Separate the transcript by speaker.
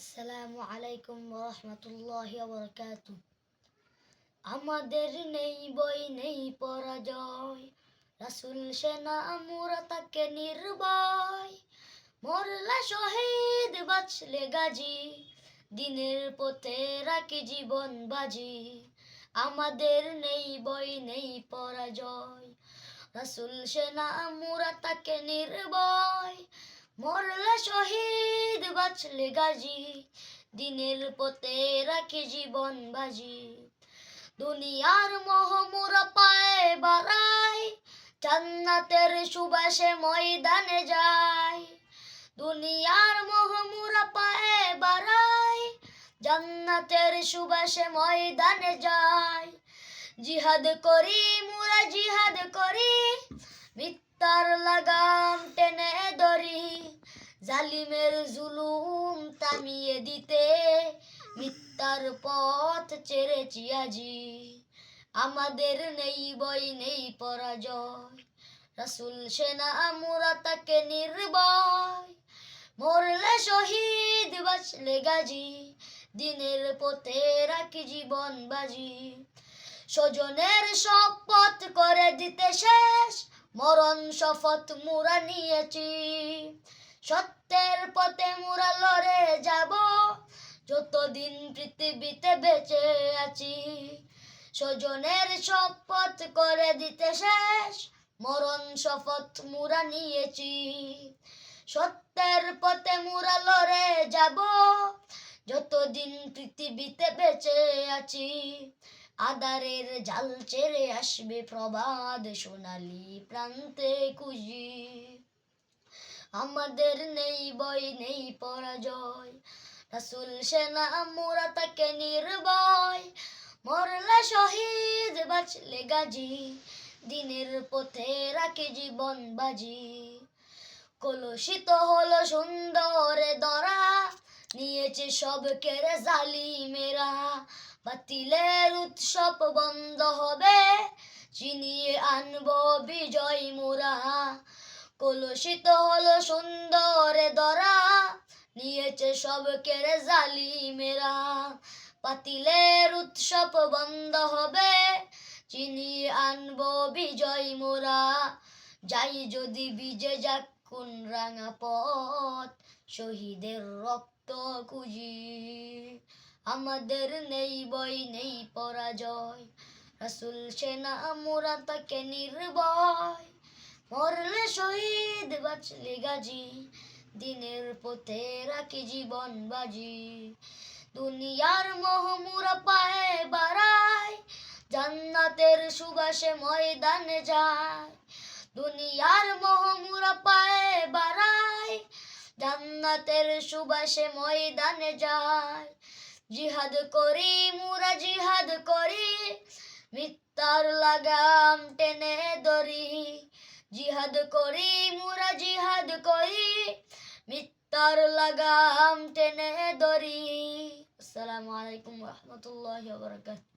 Speaker 1: আসসালামু আলাইকুম রহমতুল্লাহ বরকাত আমাদের নেই বই, নেই পরাজয়। রাসুল সেনা আমরা তাকে নির্ভয়। মরলা শহীদ বাঁচলে গাজী। দিনের পথে রাখি জীবন বাজি। আমাদের নেই বই, নেই পরাজয়। রাসুল সেনা আমরা তাকে নির্ভয়। মরলা শহীদ বাঁচলে গাজী দিনের পথে রাখি জীবন বাজি। দুনিয়ার মোহমুরা পায়ে বাড়াই জান্নাতের সুবাসে ময়দানে যায়। দুনিয়ার মোহমুরা পায়ে বাড়াই জান্নাতের সুবাসে ময়দানে যায়। জিহাদ করি, মুরা জিহাদ করি মিথ্যার লাগাম টেনে জালিমের জুলুম থামিয়ে দিতে মিথ্যার পথ চেরেছি আজি। আমাদের নেই বই, নেই পরাজয়। রাসুল, সেনা, আমরা তাকে নির্ভয়। মরলে শহীদ, বাঁচলে গাজী। দিনের পথে রাখি জীবন বাজি। স্বজনের শপথ করে দিতে শেষ। মরণ শপথ মুরা নিয়েছি। সত্যের পথে মুরা লড়ে যাব। যতদিন পৃথিবীতে বেঁচে আছি, স্বজনের শপথ করে দিতে শেষ। মরণ শপথ মুরা নিয়েছি। সত্যের পথে মুরা লড়ে যাব। যতদিন পৃথিবীতে বেঁচে আছি আদারের জাল ছেড়ে আসবে প্রবাদ সোনালি প্রান্তে কুজি আমাদের নেই বই, নেই পরাজয়। রাসুল সেনা মোরা তাকে নির্ভয়। মরলে শহীদ বাঁচলে গাজী। দিনের পথে রাখে জীবন বাজি। কলসিত হলো সুন্দরে দরা। নিয়েছে সব কেড়ে জালিমেরা। বাতিলের উৎসব বন্ধ হবে। চিনিয়ে আনব বিজয় মোরা। কলসিত হলো সুন্দরে দরা, নিয়েছে সব কেড়ে জালিমেরা। পাতিলের উৎসব বন্ধ হবে, চিনি আনব বিজয় মোরা। যাই যদি বিজে যাক কোন রাঙা পথ, শহীদের রক্ত খুঁজি। আমাদের নেই বই, নেই পরাজয়, রাসুল, সেনা মোরা তাকে নির্ভয়। মরলে শহীদ বাঁচলে গাজি, দিনের পথে রাখি জীবন বাজি। দুনিয়ার মোহমুরা পায়ে বাড়ায়, জান্নাতের সুবাসে ময়দানে যায়। দুনিয়ার মোহমুরা পায়ে বাড়ায়, জান্নাতের সুবাসে ময়দানে যায়। জিহাদ করি, মুরা জিহাদ করি মিথ্যার লাগাম টেনে জিহাদ করি মুরা জিহাদ করি। মিথ্যার লাগাম টেনে ধরি। আসসালামু আলাইকুম রহমতুল্লাহ বরকাত